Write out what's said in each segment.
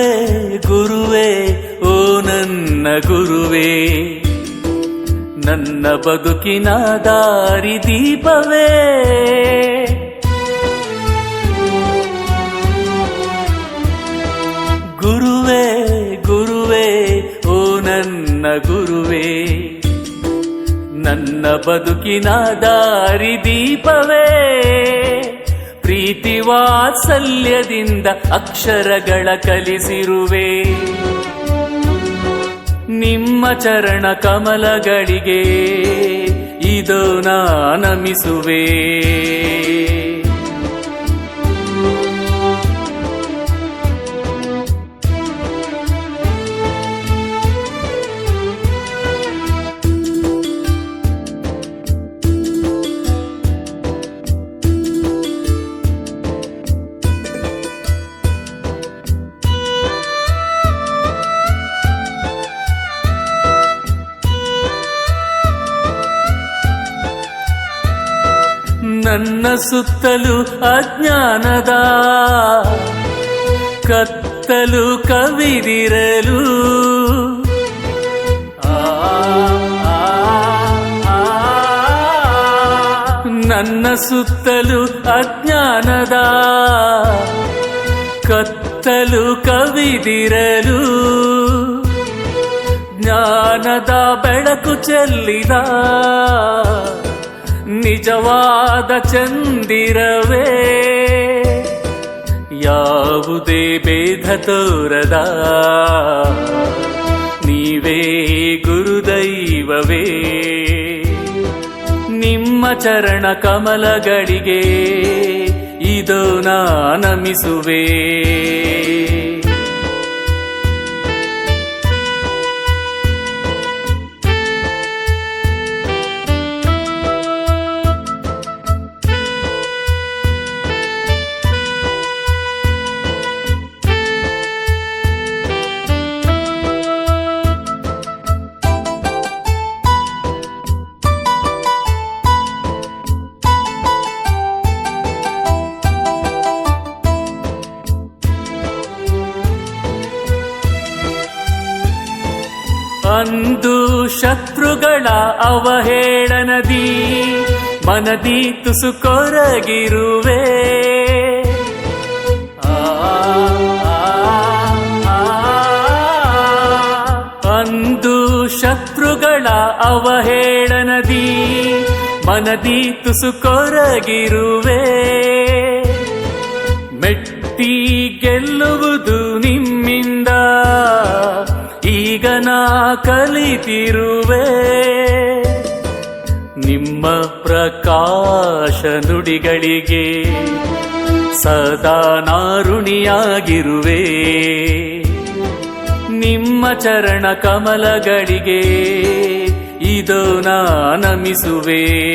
ಗುರುವೇ ಗುರುವೇ, ಓ ನನ್ನ ಗುರುವೇ. ನನ್ನ ಬದುಕಿನ ದಾರಿ ದೀಪವೇ. ಗುರುವೇ ಗುರುವೇ, ಓ ನನ್ನ ಗುರುವೇ. ನನ್ನ ಬದುಕಿನ ದಾರಿ ದೀಪವೇ. ಪ್ರೀತಿ ವಾತ್ಸಲ್ಯದಿಂದ ಅಕ್ಷರಗಳ ಕಲಿಸಿರುವೆ. ನಿಮ್ಮ ಚರಣ ಕಮಲಗಳಿಗೆ ಇದು ನಮಿಸುವೆ. ನನ್ನ ಸುತ್ತಲೂ ಅಜ್ಞಾನದ ಕತ್ತಲು ಕವಿದಿರಲು. ನನ್ನ ಸುತ್ತಲೂ ಅಜ್ಞಾನದ ಕತ್ತಲು ಕವಿದಿರಲು. ಜ್ಞಾನದ ಬೆಳಕು ಚೆಲ್ಲಿದ ನಿಜವಾದ ಚಂದಿರವೇ? ಯಾವುದೇ ಭೇದ ತೋರದ ನೀವೇ ಗುರುದೈವವೇ? ನಿಮ್ಮ ಚರಣ ಕಮಲಗಳಿಗೆ ಇದು ನಮಿಸುವೆ ಅಂದು ಶತ್ರುಗಳ ಅವಹೇಳನದಿ ಮನದಿ ತುಸು ಕೊರಗಿರುವೆ ಆ, ಆ, ಆ, ಅಂದು ಶತ್ರುಗಳ ಅವಹೇಳನದಿ ಮನದಿ ತುಸು ಕೊರಗಿರುವೆ ಮೆಟ್ಟಿ ಗೆಲ್ಲುವುದು ನಿಮ್ಮಿಂದ ಈಗ ನಾ ಕಲಿತಿರುವೆ. ನಿಮ್ಮ ಪ್ರಕಾಶ ನುಡಿಗಳಿಗೆ ಸದಾ ನಾರುಣಿಯಾಗಿರುವೆ. ನಿಮ್ಮ ಚರಣ ಕಮಲಗಳಿಗೆ ಇದು ನಮಿಸುವೆ.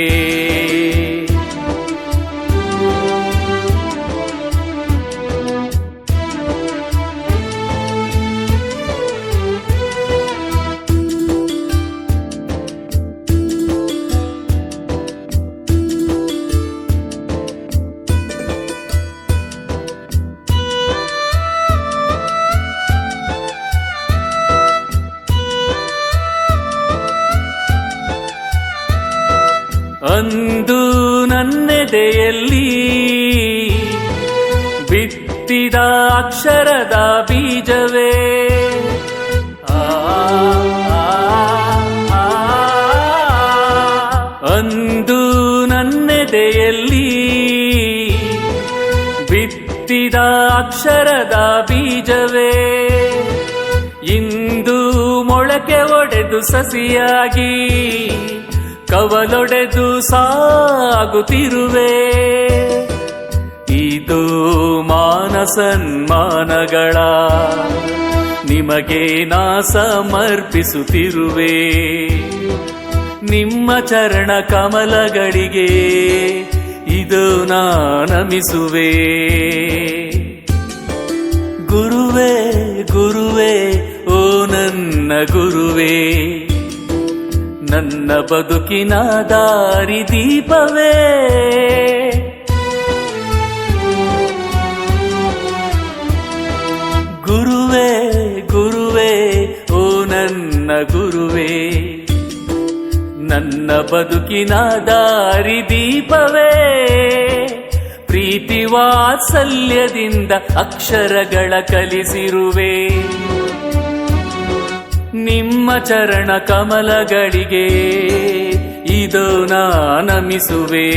ಅಂದು ನನ್ನೆದೆಯಲ್ಲಿ ಬಿತ್ತಿದ ಅಕ್ಷರದ ಬೀಜವೇ. ಅಂದು ನನ್ನೆದೆಯಲ್ಲಿ ಬಿತ್ತಿದ ಅಕ್ಷರದ ಬೀಜವೇ. ಇಂದು ಮೊಳಕೆ ಒಡೆದು ಸಸಿಯಾಗಿ ಕವಲೊಡೆದು ಸಾಗುತ್ತಿರುವೆ. ಇದು ಮಾನಸನ್ಮಾನಗಳ ನಿಮಗೆ ನಾ ಸಮರ್ಪಿಸುತ್ತಿರುವೆ ನಿಮ್ಮ ಚರಣ ಕಮಲಗಳಿಗೆ ಇದು ನಾ ನಮಿಸುವೆ ಗುರುವೇ ಗುರುವೇ, ಓ ನನ್ನ ಗುರುವೇ. ನನ್ನ ಬದುಕಿನ ದಾರಿ ದೀಪವೇ. ಗುರುವೇ ಗುರುವೇ, ಓ ನನ್ನ ಗುರುವೇ. ನನ್ನ ಬದುಕಿನ ದಾರಿ ದೀಪವೇ. ಪ್ರೀತಿ ವಾತ್ಸಲ್ಯದಿಂದ ಅಕ್ಷರಗಳ ಕಲಿಸಿರುವೆ. ನಿಮ್ಮ ಚರಣ ಕಮಲಗಳಿಗೆ ಇದು ನಮಿಸುವೆ